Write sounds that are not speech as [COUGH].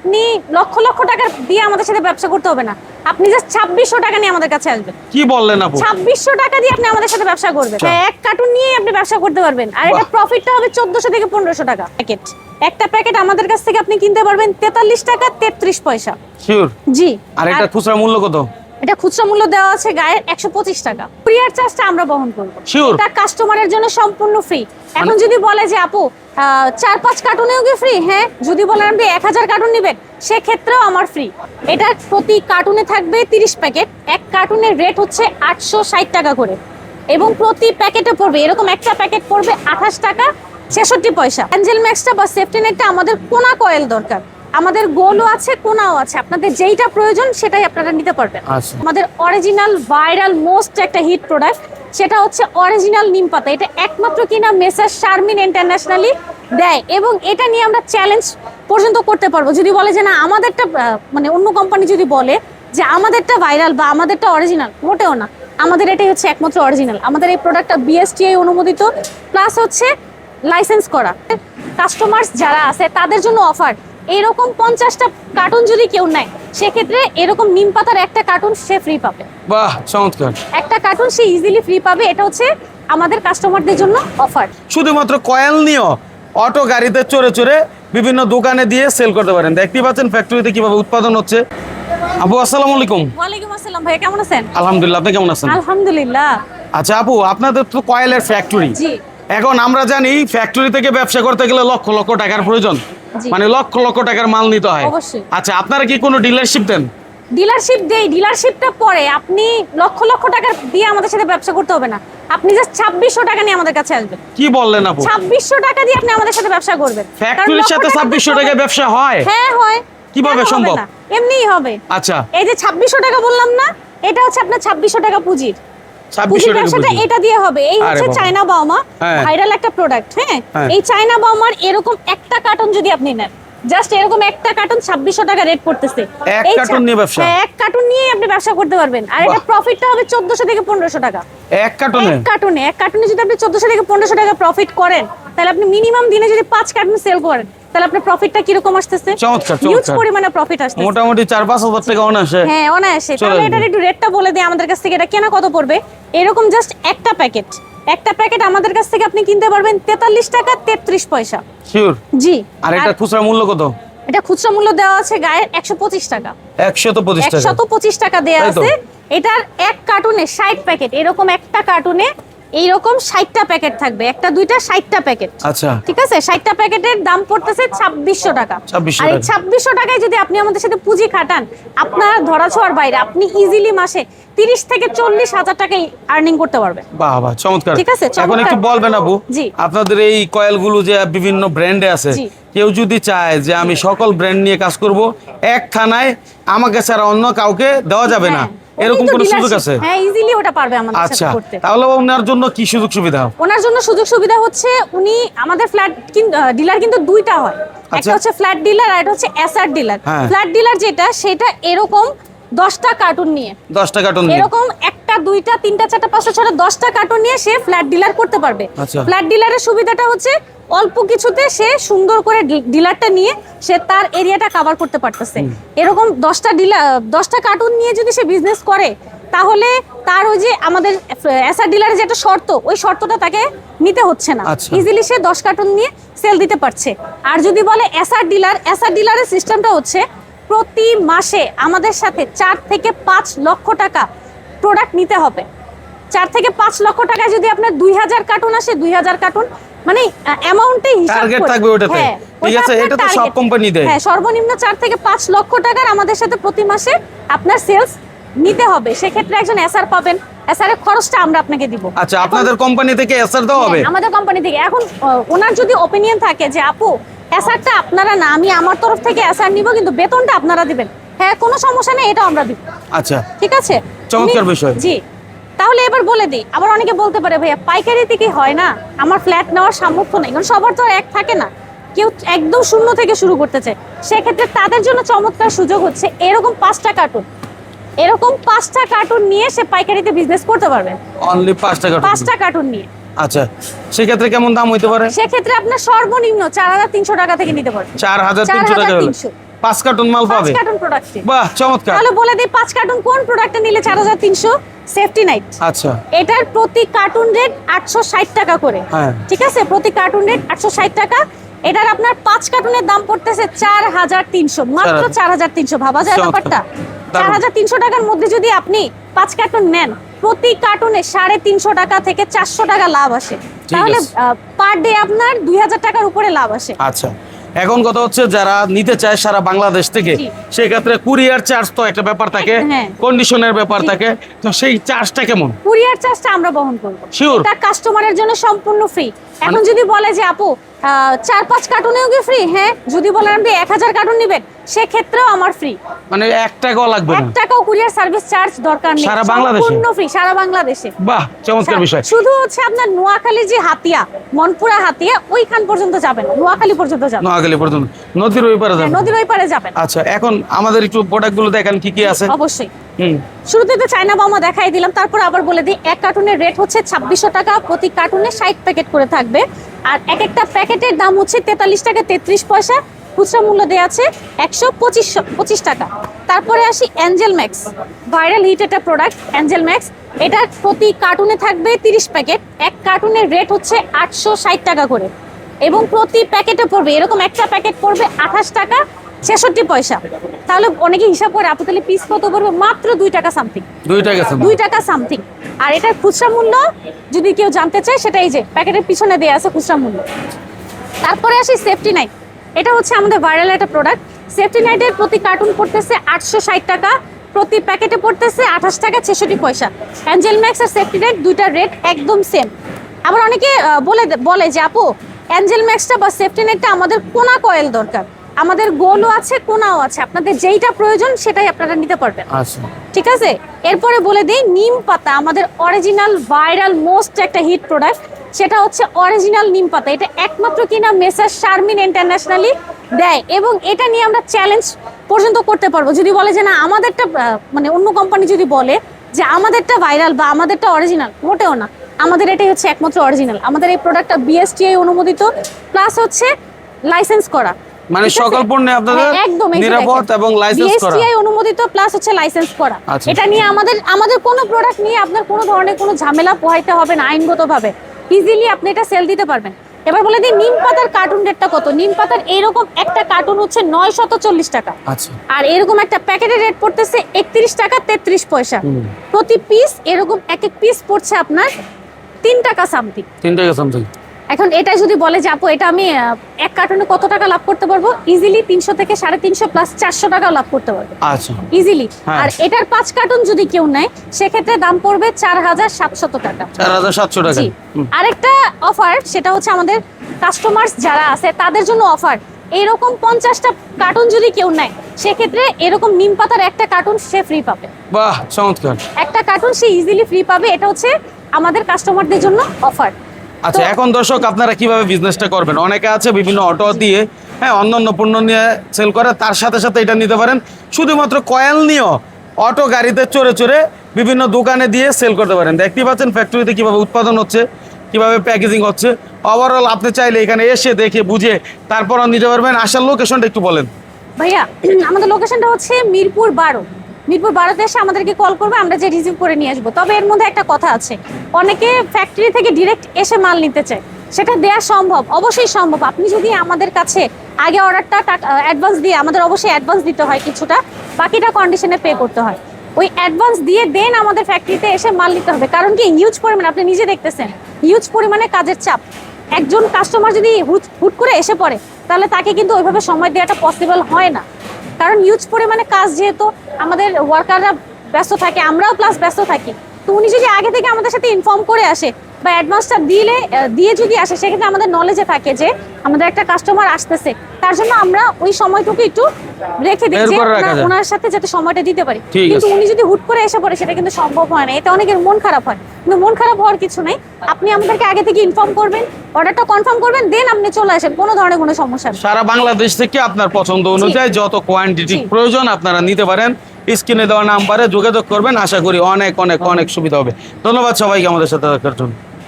আপনি লক্ষ লক্ষ টাকা দিয়ে আমাদের সাথে ব্যবসা করতে হবে না। আপনি জাস্ট ছাব্বিশশো টাকা নিয়ে আমাদের কাছে আসবেন। কি বললেন আপু? ছাব্বিশশো টাকা দিয়ে আপনি আমাদের সাথে ব্যবসা করবেন। আচ্ছা। এক কার্টুন নিয়ে আপনি ব্যবসা করতে পারবেন। আর এটা প্রফিটটা হবে চোদ্দশো থেকে পনেরোশো টাকা। প্যাকেট একটা প্যাকেট আমাদের কাছ থেকে আপনি কিনতে পারবেন তেতাল্লিশ টাকা তেত্রিশ পয়সা। শিওর জি। আর এটা খুচরা মূল্য কত? এটা খুচরা মূল্য দেওয়া আছে গায়ের একশো পঁচিশ টাকা। কুরিয়ার চার্জটা আমরা বহন করব. এটা কাস্টমারের জন্য সম্পূর্ণ ফ্রি এখন মানে- যদি বলে যে আপু চার পাঁচ কার্টুনেও কি ফ্রি হ্যাঁ যদি বলেন আপনি এক হাজার কার্টুন নেবেন সেক্ষেত্রেও আমার ফ্রি এটা প্রতি কার্টুনে থাকবে তিরিশ প্যাকেট এক কার্টুনের রেট হচ্ছে আটশো ষাট টাকা করে। এবং প্রতি প্যাকেটে পড়বে এরকম একটা প্যাকেট পড়বে আঠাশ টাকা ছেষট্টি পয়সা। অ্যাঞ্জেল ম্যাক্সটা বা সেফটি নেটটা আমাদের কোনা কয়েল দরকার। আমাদের গোলও আছে কোনাও আছে। আপনাদের যেইটা প্রয়োজন সেটাই আপনারা নিতে পারবেন। আচ্ছা। আমাদের অরিজিনাল ভাইরাল মোস্ট একটা হিট প্রোডাক্ট সেটা হচ্ছে অরিজিনাল নিম পাতা। এটা একমাত্র কিনা মেসার শারমিন ইন্টারন্যাশনালি দেয় এবং এটা নিয়ে আমরা চ্যালেঞ্জ পর্যন্ত করতে পারব। যদি বলে যে না আমাদেরটা মানে অন্য কোম্পানি যদি বলে যে আমাদেরটা ভাইরাল বা আমাদেরটা অরিজিনাল মোটেও না। আমাদের এটাই হচ্ছে একমাত্র অরিজিনাল আমাদের এই প্রোডাক্টটা বিএসটিআই অনুমোদিত প্লাস হচ্ছে লাইসেন্স করা। কাস্টমার্স যারা আছে তাদের জন্য অফার এইরকম পঞ্চাশটা কার্টুন যদি কেউ নেয় সেক্ষেত্রে এরকম নিম পাতার একটা কার্টুন সে ফ্রি পাবে। বাহ চমৎকার। একটা কার্টুন সে ইজিলি ফ্রি পাবে এটা হচ্ছে আমাদের কাস্টমারদের জন্য অফার শুধুমাত্র কয়েল নিয়েও অটো গাড়িতে চড়ে চড়ে বিভিন্ন দোকানে দিয়ে সেল করতে পারেন। দেখতেই পাচ্ছেন ফ্যাক্টরিতে কীভাবে উৎপাদন হচ্ছে। আপু আসসালামু আলাইকুম। ওয়ালাইকুম আসসালাম ভাইয়া কেমন আছেন? আলহামদুলিল্লাহ আপনি কেমন আছেন? আলহামদুলিল্লাহ। আচ্ছা আপু আপনাদের তো কয়েলের ফ্যাক্টরি জি। এখন আমরা জানি ফ্যাক্টরি থেকে ব্যবসা করতে গেলে লক্ষ লক্ষ টাকার প্রয়োজন। মানে লক্ষ লক্ষ টাকার মাল নিতে হয়। আচ্ছা আপনারা কি কোনো ডিলারশিপ দেন? ডিলারশিপ দেই ডিলারশিপটা পরে আপনি লক্ষ লক্ষ টাকা দিয়ে আমাদের সাথে ব্যবসা করতে হবে না। আপনি জাস্ট ছাব্বিশশো টাকা নিয়ে আমাদের কাছে আসবেন। কি বললেন আপু? ছাব্বিশশো টাকা দিয়ে আপনি আমাদের সাথে ব্যবসা করবেন। ফ্যাক্টরির সাথে টাকা ছাব্বিশশো ব্যবসা ব্যবসা হয়? হ্যাঁ হয়। কীভাবে সম্ভব? এমনিই হবে। আচ্ছা। এই যে ছাব্বিশশো টাকা বললাম না এটা হচ্ছে আপনার ছাব্বিশশো টাকা পুঁজির। পুঁজির টাকা ব্যবসাটা এটা দিয়ে হবে। এই হচ্ছে চায়না বাউমা হ্যাঁ। ভাইরাল একটা প্রোডাক্ট হ্যাঁ? হ্যাঁ। এই চায়না বাউমার এরকম একটা কার্টন যদি আপনি নেন জাস্ট এরকম একটা কার্টন ছাব্বিশশো টাকা রেট পড়তেছে এক কার্টন নিয়ে ব্যবসা? হ্যাঁ এক কার্টন নিয়ে আপনি ব্যবসা করতে পারবেন। আর এটা প্রফিটটা হবে চোদ্দশো থেকে পনেরোশো টাকা। এক কার্টনে এক কার্টুনে এক কার্টুনে যদি আপনি চোদ্দশো থেকে পনেরোশো টাকা প্রফিট করেন তাহলে আপনি মিনিমাম দিনে যদি পাঁচ কার্টুন সেল করেন তাহলে আপনার প্রফিটটা আসতেছে? চমৎকার, হিউজ পরিমাণে প্রফিট আসতেছে। মোটামুটি চার পাঁচ হাজার টাকা অনায়াসে। হ্যাঁ তাহলে এটার একটু রেটটা বলে দিই আমাদের কাছ থেকে এটা কেনা কত পড়বে? এরকম জাস্ট একটা প্যাকেট একটা প্যাকেট আমাদের কাছ থেকে আপনি কিনতে পারবেন তেতাল্লিশ টাকা তেত্রিশ পয়সা। শিওর জি। আর এটা খুচরা মূল্য কত? এটা খুচরা মূল্য দেওয়া আছে গায়ের একশো পঁচিশ টাকা। একশত পঁচিশ টাকা। একশত পঁচিশ টাকা দেওয়া আছে। এটার এক কার্টুনে ষাট প্যাকেট এরকম একটা কার্টুনে এইরকম ষাটটা প্যাকেট থাকবে। একটা দুইটা ষাটটা প্যাকেট। আচ্ছা। ঠিক আছে? ষাটটা প্যাকেটের দাম পড়তেছে ছাব্বিশশো টাকা। আর এই ছাব্বিশশো টাকায় যদি আপনি আমাদের সাথে পুঁজি খাটান আপনার ধরা ছোঁয়ার বাইরে আপনি ইজিলি মাসে তিরিশ থেকে চল্লিশ হাজার টাকাই আর্নিং করতে পারবেন। বাহ বাহ চমৎকার। ঠিক আছে, এখন একটু বলবেন জি। আপনাদের এই কয়েলগুলো যে বিভিন্ন ব্র্যান্ডে আছে কেউ যদি চায় যে আমি সকল ব্র্যান্ড নিয়ে কাজ করব এক থানায় আমাকে ছাড়া অন্য কাউকে দেওয়া যাবে না। হ্যাঁ, এরকম কোন সুযোগ আছে? হ্যাঁ ইজিলি ওটা পারবে আমাদের সাথে আচ্ছা করতে। তাহলে ওনার জন্য কি সুযোগ সুবিধা? ওনার জন্য সুযোগ সুবিধা হচ্ছে উনি আমাদের ফ্ল্যাট ডিলার কিন্তু দুইটা হয়। একটা আচ্ছা। হচ্ছে ফ্ল্যাট ডিলার আর একটা হচ্ছে এসআর ডিলার। ফ্ল্যাট ডিলার যেটা সেটা এরকম দশটা কার্টুন নিয়ে দশ টাকা টন দিন। এরকম একটা দুইটা তিনটা চারটা পাঁচটা ছটা দশটা কার্টুন নিয়ে সে ফ্ল্যাট ডিলার করতে পারবে আচ্ছা। ফ্ল্যাট ডিলারের সুবিধাটা হচ্ছে অল্প কিছুতে সে সুন্দর করে ডিলারটা নিয়ে সে তার এরিয়াটা কভার করতে পারতেছে এরকম দশটা ডিলার দশটা কার্টুন নিয়ে যদি সে বিজনেস করে তাহলে তার ওই যে আমাদের এসআর ডিলারের যে একটা শর্ত ওই শর্তটা তাকে নিতে হচ্ছে না আচ্ছা। ইজিলি সে দশ কার্টুন নিয়ে সেল দিতে পারছে আর যদি বলে এসআর ডিলার এসআর ডিলারের সিস্টেমটা হচ্ছে প্রতি মাসে আমাদের সাথে চার থেকে পাঁচ লক্ষ টাকা প্রোডাক্ট নিতে হবে। চার থেকে পাঁচ লক্ষ টাকায় যদি আপনার দুই হাজার কার্টুন আসে দুই হাজার কার্টুন মানে অ্যামাউন্টে হিসাব থাকবে ওটাতে। হ্যাঁ, ঠিক আছে, এটা তো সব company দেয়। হ্যাঁ সর্বনিম্ন চার থেকে পাঁচ লক্ষ টাকার আমাদের সাথে প্রতি মাসে আপনার সেলস নিতে হবে। সেক্ষেত্রে একজন এসআর পাবেন। এসআর এর খরচটা আমরা আপনাকে দিব। আচ্ছা আপনাদের কোম্পানি থেকে এসআর দেওয়া হবে? হ্যাঁ, আমাদের কোম্পানি থেকে। এখন ওনার যদি ওপিনিয়ন থাকে যে আপু এসআরটা আপনারা না আমি আমার তরফ থেকে এসআর নিব কিন্তু বেতনটা আপনারা দিবেন। হ্যাঁ কোনো সমস্যা নেই এটা আমরা দিব। আচ্ছা। ঠিক আছে? চমৎকার বিষয়। জি। তাহলে এবার বলে দিই আবার অনেকে বলতে পারে ভাইয়া পাইকারিতে কি হয় না? আমার ফ্ল্যাট নেওয়ার সামর্থ্য নেই। কারণ সবার তো এক থাকে না। কেউ একদম শূন্য থেকে শুরু করতে চায়। সেক্ষেত্রে তাদের জন্য চমৎকার সুযোগ হচ্ছে এরকম পাঁচটা কার্টুন। এরকম পাঁচটা কার্টুন নিয়ে সে পাইকারিতে বিজনেস করতে পারবে। অনলি পাঁচ টাকা টন। পাঁচটা কার্টুন নিয়ে। আচ্ছা সেক্ষেত্রে কেমন দাম হইতে পারে? সেক্ষেত্রে আপনার সর্বনিম্ন চার হাজার তিনশো টাকা থেকে নিতে পারবেন চার হাজার তিনশো টাকা পাঁচ কার্টুন মাল পাবে। কার্টুন প্রোডাক্টে বাহ চমৎকার। তাহলে বলে দিই পাঁচ কার্টুন কোন প্রোডাক্টটা নিলে চার হাজার তিনশো? সেফটি নাইট আচ্ছা। এটার প্রতি কার্টুন রেট আটশো ষাট টাকা করে। হ্যাঁ। ঠিক আছে? প্রতি কার্টুন রেট আটশো ষাট টাকা। এটার আপনার পাঁচ কার্টুনের দাম পড়তেছে চার হাজার তিনশো। মাত্র চার হাজার তিনশো। ভাবা যায় ব্যাপারটা? চার হাজার তিনশো টাকার মধ্যে যদি আপনি পাঁচ কার্টুন নেন প্রতি কার্টুনে সাড়ে তিনশো টাকা থেকে চারশো টাকা লাভ আসে। তাহলে পার ডে আপনার দুই হাজার টাকার উপরে লাভ আসে। আচ্ছা এখন কথা হচ্ছে যারা নিতে চায় সারা বাংলাদেশ থেকে। সেক্ষেত্রে কুরিয়ার চার্জ তো একটা ব্যাপার থাকে হ্যাঁ। কন্ডিশনের ব্যাপার থাকে তো সেই চার্জটা কেমন? কুরিয়ার চার্জটা আমরা বহন করব. এটা কাস্টমারের জন্য সম্পূর্ণ ফ্রি এখন মানে- যদি বলে যে আপু চার পাঁচ কার্টুনেও কি ফ্রি হ্যাঁ যদি বলেন আপনি এক হাজার কার্টুন নেবেন সেক্ষেত্রেও আমার ফ্রি মানে এক টাকাও লাগবে এক টাকাও কুরিয়ার সার্ভিস চার্জ দরকার নেই। সারা বাংলাদেশে? সম্পূর্ণ ফ্রি সারা বাংলাদেশে। বাহ চমৎকার বিষয়। শুধু হচ্ছে আপনার নোয়াখালী যে হাতিয়া মনপুরা হাতিয়া ওইখান পর্যন্ত যাবেন নোয়াখালী পর্যন্ত যাবেন। নোয়াখালী পর্যন্ত। নদীর ওই পারে হ্যাঁ, যাবে নদীর ওই পারে যাবেন। আচ্ছা এখন আমাদের একটু প্রোডাক্টগুলো দেখেন কি কি আছে? অবশ্যই। শুরুতে তো চায়না বামা দেখাই দিলাম তারপর আবার বলে দিই এক কার্টুনের রেট হচ্ছে ছাব্বিশশো টাকা প্রতি কার্টুনে ষাট প্যাকেট করে থাকবে। আর এক একটা প্যাকেটের দাম হচ্ছে তেতাল্লিশ টাকা তেত্রিশ পয়সা খুচরা মূল্য দেওয়া আছে একশো পঁচিশ পঁচিশ টাকা। তারপরে আসি অ্যাঞ্জেল ম্যাক্স ভাইরাল হিট একটা প্রোডাক্ট অ্যাঞ্জেল ম্যাক্স এটা প্রতি কার্টুনে থাকবে তিরিশ প্যাকেট এক কার্টুনের রেট হচ্ছে আটশো ষাট টাকা করে। এবং প্রতি প্যাকেটে পড়বে এরকম একটা প্যাকেট পড়বে আঠাশ টাকা ছেষট্টি পয়সা। তাহলে অনেকে হিসাব করে আপু তাহলে পিস কত পড়বে? মাত্র দুই টাকা সামথিং দুই টাকা দুই টাকা সামথিং আর এটার খুচরা মূল্য যদি কেউ জানতে চায় সেটা এই যে প্যাকেটের পিছনে দেওয়া আছে খুচরা মূল্য। তারপরে আসি সেফটি নাইট এটা হচ্ছে আমাদের ভাইরাল একটা প্রোডাক্ট সেফটি নাইটের প্রতি কার্টুন পড়তেছে আটশো ষাট টাকা প্রতি প্যাকেটে পড়তেছে আঠাশ টাকা ছেষট্টি পয়সা। অ্যাঞ্জেল ম্যাক্স আর সেফটি নাইট দুইটার রেট একদম সেম আবার অনেকে বলে বলে যে আপু অ্যাঞ্জেল ম্যাক্সটা বা সেফটি নাইটটা আমাদের কোনা কয়েল দরকার। আমাদের গোলও আছে কোনাও আছে। আপনাদের যেইটা প্রয়োজন সেটাই আপনারা নিতে পারবেন। আচ্ছা। ঠিক আছে? এরপরে বলে দিই নিম পাতা আমাদের অরিজিনাল ভাইরাল মোস্ট একটা হিট প্রোডাক্ট সেটা হচ্ছে অরিজিনাল নিম পাতা। এটা একমাত্র কিনা মেসার শারমিন ইন্টারন্যাশনালি দেয় এবং এটা নিয়ে আমরা চ্যালেঞ্জ পর্যন্ত করতে পারব। যদি বলে যে না আমাদেরটা মানে অন্য কোম্পানি যদি বলে যে আমাদেরটা ভাইরাল বা আমাদেরটা অরিজিনাল মোটেও না। আমাদের এটাই হচ্ছে একমাত্র অরিজিনাল আমাদের এই প্রোডাক্টটা বিএসটিআই অনুমোদিত প্লাস হচ্ছে লাইসেন্স করা। মানে? সকল পণ্যে আপনাদের হ্যাঁ, একদম নিরাপদ এবং লাইসেন্স করা। BSTI অনুমোদিত প্লাস হচ্ছে লাইসেন্স করা। আচ্ছা। এটা নিয়ে আমাদের আমাদের কোনো প্রোডাক্ট নিয়ে আপনার কোনো ধরনের কোনো ঝামেলা পোহাইতে হবে না আইনগতভাবে। ইজিলি আপনি এটা সেল দিতে পারবেন। এবার বলে দিই নিম পাতার কার্টুন রেটটা কত? নিম পাতার এরকম একটা কার্টুন হচ্ছে নয় শত চল্লিশ টাকা। আচ্ছা। আর এরকম একটা প্যাকেটের রেট পড়তেছে একত্রিশ টাকা তেত্রিশ পয়সা। প্রতি পিস এরকম এক এক পিস পড়ছে আপনার তিন টাকা সামথিং তিন টাকা সামথিং এখন এটা যদি বলে যে আপু এটা আমি এক কার্টুনে কত টাকা লাভ করতে পারব? ইজিলি তিনশো থেকে সাড়ে তিনশো প্লাস চারশো টাকা লাভ করতে পারব। আচ্ছা। ইজিলি হ্যাঁ। আর এটার পাঁচ কার্টুন যদি কেউ নেয় সেক্ষেত্রে দাম পড়বে চার হাজার সাতশত টাকা। চার হাজার সাতশো টাকা। আরেকটা অফার সেটা হচ্ছে আমাদের কাস্টমার্স যারা আছে তাদের জন্য অফার এরকম পঞ্চাশটা কার্টুন যদি কেউ নেয় সেক্ষেত্রে এরকম নিম পাতার একটা কার্টুন সে ফ্রি পাবে। বাহ চমৎকার। একটা কার্টুন সে ইজিলি ফ্রি পাবে এটা হচ্ছে আমাদের কাস্টমারদের জন্য অফার আচ্ছা এখন দর্শক আপনারা কীভাবে বিজনেসটা করবেন? অনেকে আছে বিভিন্ন অটো দিয়ে হ্যাঁ অন্যান্য পণ্য নিয়ে সেল করে তার সাথে সাথে এটা নিতে পারেন। শুধুমাত্র কয়েল নিয়েও অটো গাড়িতে চড়ে চড়ে বিভিন্ন দোকানে দিয়ে সেল করতে পারেন। দেখতে পাচ্ছেন ফ্যাক্টরিতে কীভাবে উৎপাদন হচ্ছে কীভাবে প্যাকেজিং হচ্ছে। ওভারঅল আপনি চাইলে এখানে এসে দেখে বুঝে তারপরও নিতে পারবেন। আসার লোকেশনটা একটু বলেন। ভাইয়া [CLEARS THROAT] আমাদের লোকেশনটা হচ্ছে মিরপুর বারো। মিরপুর বারোতে এসে আমাদেরকে কল করবে, আমরা যে রিসিভ করে নিয়ে আসব। তবে এর মধ্যে একটা কথা আছে, অনেকে ফ্যাক্টরি থেকে ডিরেক্ট এসে মাল নিতে চায়। সেটা দেয়া সম্ভব, অবশ্যই সম্ভব। আপনি যদি আমাদের কাছে আগে অর্ডারটা অ্যাডভান্স দিয়ে, আমাদের অবশ্যই অ্যাডভান্স দিতে হয় কিছুটা, বাকিটা কন্ডিশনে পে করতে হয়। ওই অ্যাডভান্স দিয়ে দেন আমাদের ফ্যাক্টরিতে এসে মাল নিতে হবে। কারণ কি হিউজ পরিমাণে, আপনি নিজে দেখতেছেন হিউজ পরিমাণে কাজের চাপ। একজন কাস্টমার যদি হুট হুট করে এসে পড়ে, তাহলে তাকে কিন্তু ওইভাবে সময় দেওয়াটা পসিবল হয় না। কারণ হিউজ পরিমাণে কাজ যেহেতু আমাদের ওয়ার্কাররা ব্যস্ত থাকে আমরাও প্লাস ব্যস্ত থাকি। তো উনি যদি আগে থেকে আমাদের সাথে ইনফর্ম করে আসে বা অ্যাডভান্সটা দিলে দিয়ে যদি আসে সেক্ষেত্রে আমাদের নলেজে থাকে যে আমাদের একটা কাস্টমার আসতেছে। তার জন্য আমরা ওই সময়টুকু একটু রেখে দিই যে। ওনার সাথে যাতে সময়টা দিতে পারি। কিন্তু উনি যদি হুট করে এসে পড়ে সেটা কিন্তু সম্ভব হয় না। এতে অনেকের মন খারাপ হয়। কিন্তু মন খারাপ হওয়ার কিছু নেই। আপনি আমাদেরকে আগে থেকে ইনফর্ম করবেন অর্ডারটা কনফার্ম করবেন দেন আপনি চলে আসেন। কোনো ধরনের কোনো সমস্যা সারা বাংলাদেশ থেকে আপনার পছন্দ অনুযায়ী যত কোয়ান্টিটি প্রয়োজন আপনারা নিতে পারেন। স্ক্রিনে দেওয়া নাম্বারে যোগাযোগ করবেন। আশা করি অনেক অনেক অনেক সুবিধা হবে। ধন্যবাদ সবাইকে আমাদের সাথে থাকার জন্য।